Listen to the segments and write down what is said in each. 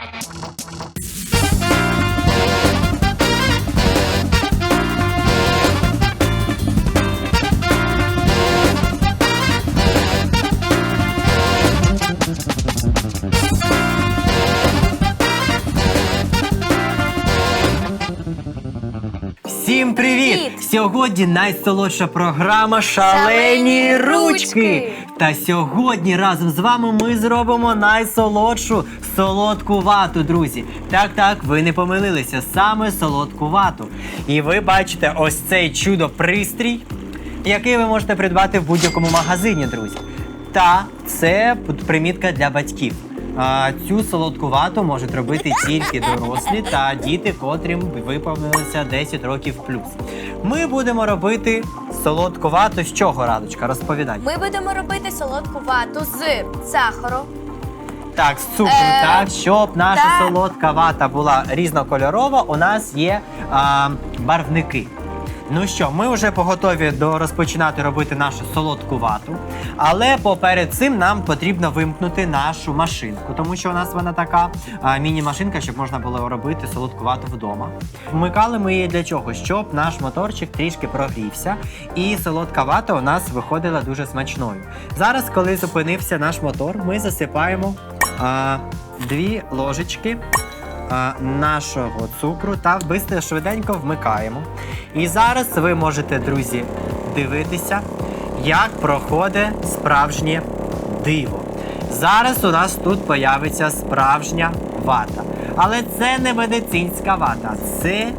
Bye. Всім привіт! Привіт! Сьогодні найсолодша програма Шалені «Шалені ручки. ручки». Та сьогодні разом з вами ми зробимо найсолодшу солодку вату, друзі. Так, так, ви не помилилися, саме солодку вату. І ви бачите ось цей чудо пристрій, який ви можете придбати в будь-якому магазині, друзі. Та це примітка для батьків. А, цю солодку вату можуть робити тільки дорослі та діти, котрим виповнилося 10 років плюс. Ми будемо робити солодку вату з чого, Радочка? Розповідай. Ми будемо робити солодку вату з сахару, Так, з цукру, Е, так, щоб наша та- солодка вата була різнокольорова, у нас є а, барвники. Ну що, ми вже поготові до розпочинати робити нашу солодку вату. Але поперед цим нам потрібно вимкнути нашу машинку, тому що у нас вона така міні-машинка, щоб можна було робити солодку вату вдома. Вмикали ми її для чого? Щоб наш моторчик трішки прогрівся, і солодка вата у нас виходила дуже смачною. Зараз, коли зупинився наш мотор, ми засипаємо а, дві ложечки нашого цукру та бистро швиденько вмикаємо. І зараз ви можете, друзі, дивитися, як проходить справжнє диво. Зараз у нас тут появиться справжня вата. Але це не медицинська вата, це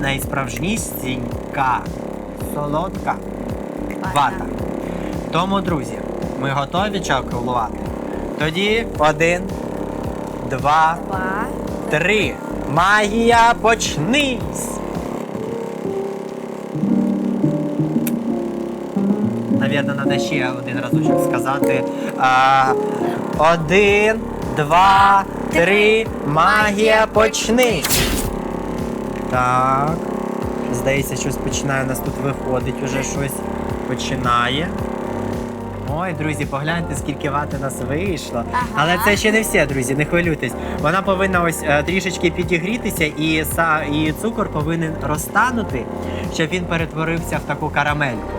найсправжнісінька солодка вата. Тому, друзі, ми готові чакулувати. Тоді один, два. Три. Магія почнись! Навірно, треба ще один разочок сказати. А, один, два, три. Магія почнись! Так. Здається, щось починає у нас тут виходить, уже щось починає. Ой, друзі, погляньте, скільки вати нас вийшло. Ага. Але це ще не все, друзі, не хвилюйтесь. Вона повинна ось е, трішечки підігрітися, і, са, і цукор повинен розтанути, щоб він перетворився в таку карамельку.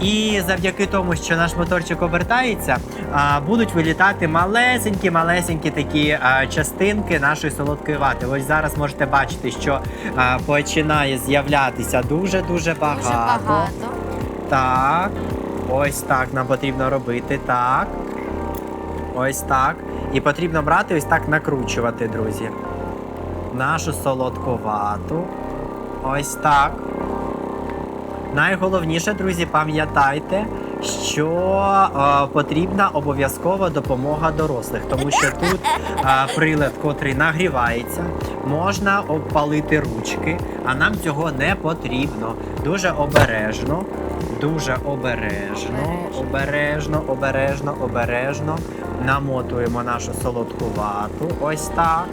І завдяки тому, що наш моторчик обертається, а, будуть вилітати малесенькі-малесенькі такі а, частинки нашої солодкої вати. Ось зараз можете бачити, що а, починає з'являтися дуже-дуже багато. Дуже багато. Так. Ось так нам потрібно робити. Так. Ось так. І потрібно брати ось так накручувати, друзі. Нашу солодку вату. Ось так. Найголовніше, друзі, пам'ятайте, що е, потрібна обов'язкова допомога дорослих, тому що тут е, прилад, котрий нагрівається, можна обпалити ручки, а нам цього не потрібно. Дуже обережно, дуже обережно, обережно, обережно, обережно намотуємо нашу солодку вату. Ось так.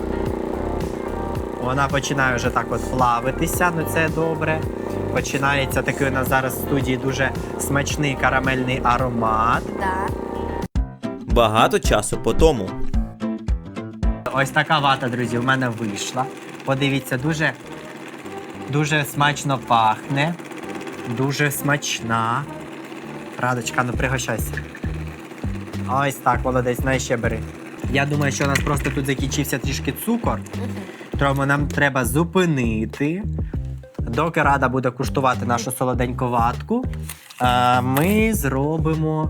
Вона починає вже так от плавитися, ну це добре. Починається такий у нас зараз в студії дуже смачний карамельний аромат. Да. Багато часу по тому. Ось така вата, друзі, в мене вийшла. Подивіться, дуже, дуже смачно пахне, дуже смачна. Радочка, ну пригощайся. Ось так, молодець, най ще бери. Я думаю, що у нас просто тут закінчився трішки цукор. Тому нам треба зупинити. Доки рада буде куштувати нашу солоденьку ватку, ми зробимо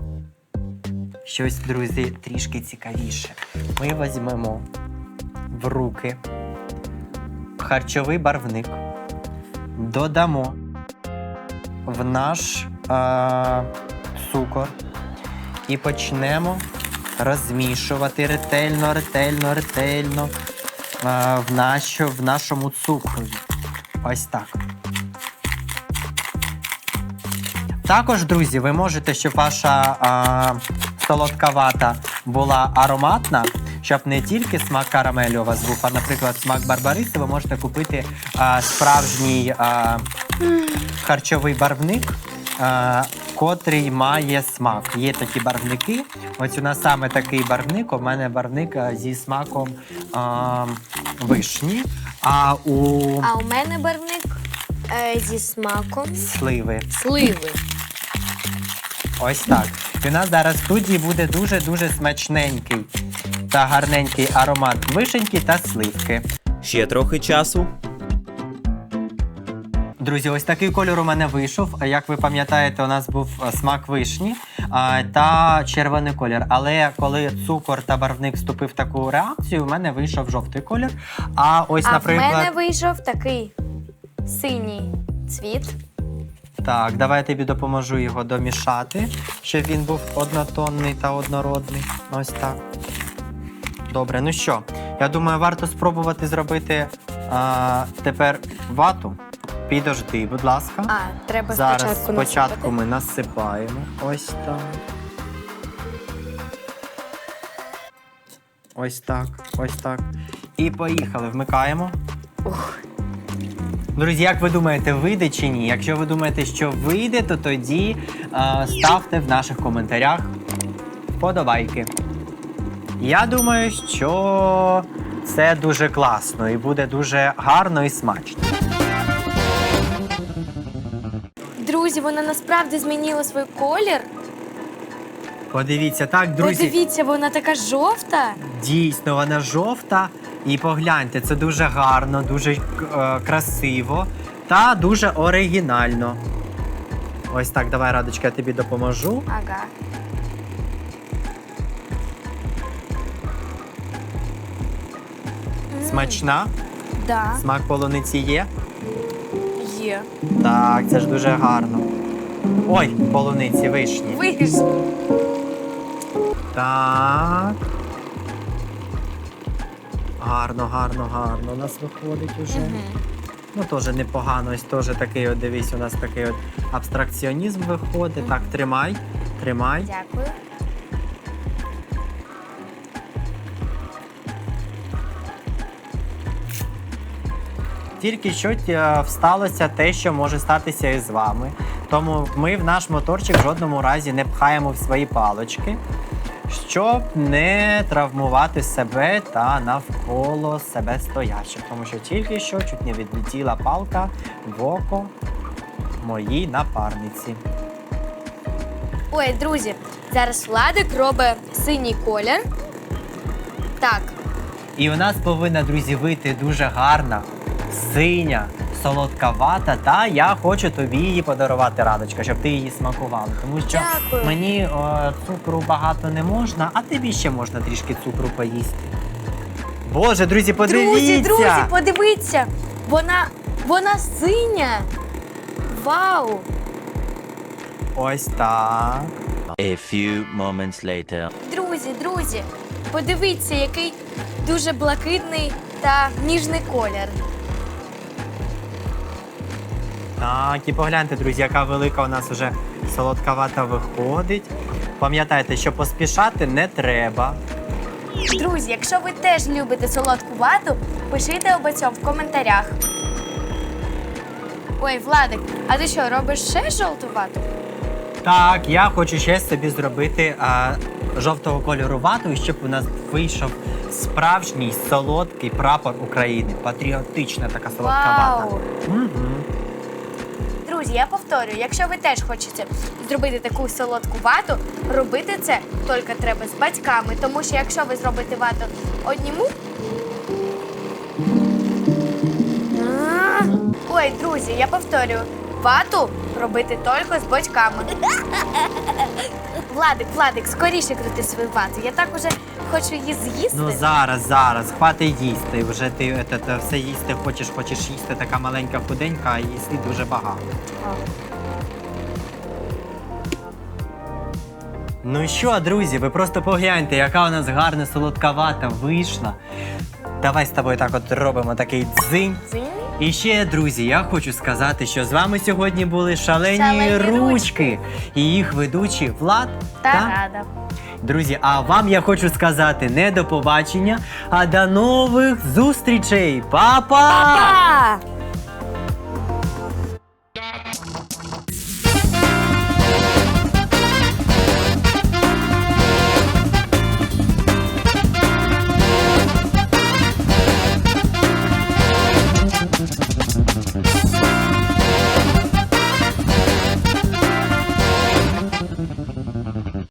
щось, друзі, трішки цікавіше. Ми візьмемо в руки харчовий барвник, додамо в наш а, цукор і почнемо розмішувати ретельно, ретельно, ретельно а, в, нашу, в нашому цукрові. Ось так. Також, друзі, ви можете, щоб ваша а, солодка вата була ароматна, щоб не тільки смак карамелі у вас був, а, наприклад, смак барбариси, ви можете купити а, справжній а, харчовий барвник. А, котрий має смак. Є такі барвники. Ось у нас саме такий барвник. У мене барвник а, зі смаком а, вишні, а у А у мене барвник е, зі смаком сливи. сливи. Ось так. І у нас зараз в студії буде дуже-дуже смачненький та гарненький аромат вишеньки та сливки. Ще трохи часу. Друзі, ось такий кольор у мене вийшов. Як ви пам'ятаєте, у нас був е, смак вишні та червоний колір. Але коли цукор та барвник вступив в таку реакцію, у мене вийшов жовтий колір. А ось, А в наприклад, мене вийшов такий синій цвіт. так, давай я тобі допоможу його домішати, щоб він був однотонний та однородний. Ось так. Добре, ну що, я думаю, варто спробувати зробити а, тепер вату. Підожди, будь ласка. А, треба Зараз спочатку спочатку ми насипаємо. Ось так. Ось так, ось так. І поїхали. Вмикаємо. Ух. Друзі, як ви думаєте, вийде чи ні? Якщо ви думаєте, що вийде, то тоді е, ставте в наших коментарях вподобайки. Я думаю, що це дуже класно і буде дуже гарно і смачно. Друзі, вона насправді змінила свій колір. Подивіться, так, друзі. Подивіться, вона така жовта. Дійсно, вона жовта. І погляньте, це дуже гарно, дуже е, красиво та дуже оригінально. Ось так, давай, Радочка, я тобі допоможу. Ага. Смачна, Да, смак полуниці є. Є. Так, це ж дуже гарно. Ой, полуниці вишні. Виж. Так. Гарно, гарно, гарно у нас виходить уже. Мгм. Ну, теж непогано. Ось теж такий, от дивись, у нас такий от абстракціонізм виходить. Так, тримай, тримай. Дякую. Тільки що е, сталося те, що може статися і з вами. Тому ми в наш моторчик в жодному разі не пхаємо в свої палочки, щоб не травмувати себе та навколо себе стоячих. Тому що тільки що чуть не відлетіла палка в око моїй напарниці. Ой, друзі, зараз Владик робить синій колір. Так, І у нас повинна, друзі, вийти дуже гарна, синя, солодка вата. Та я хочу тобі її подарувати, Радочка, щоб ти її смакувала. Тому що Дякую. мені е, цукру багато не можна, а тобі ще можна трішки цукру поїсти. Боже, друзі, подивіться! друзі, друзі, подивіться! Вона, вона синя. Вау! Ось так. A few moments later. Друзі, друзі, подивіться, який дуже блакитний та ніжний колір. Так, і погляньте, друзі, яка велика у нас вже солодка вата виходить. Пам'ятайте, що поспішати не треба. Друзі, якщо ви теж любите солодку вату, пишіть об цьому в коментарях. Ой, Владик, а ти що, робиш ще жовту вату? Так, я хочу ще собі зробити а, жовтого кольору вату, і щоб у нас вийшов справжній солодкий прапор України. Патріотична така солодка Вау! вата. Угу. Друзі, я повторюю, якщо ви теж хочете зробити таку солодку вату, робити це тільки треба з батьками, тому що якщо ви зробите вату одному. Ой, друзі, я повторюю, вату робити тільки з батьками. Владик, Владик, скоріше крути свою вату. Я так уже хочу її з'їсти. Ну зараз, зараз, хватить їсти. Вже ти е, те, те, все їсти хочеш, хочеш їсти така маленька худенька, а їсти дуже багато. Ну що, друзі, ви просто погляньте, яка у нас гарна солодка вата вийшла. Давай з тобою так от робимо такий дзинь. Дзинь. І ще, друзі, я хочу сказати, що з вами сьогодні були шалені, Шалені ручки. ручки. і їх ведучі Влад Та та рада. Друзі, а вам я хочу сказати не до побачення, а до нових зустрічей. Па-па! Па!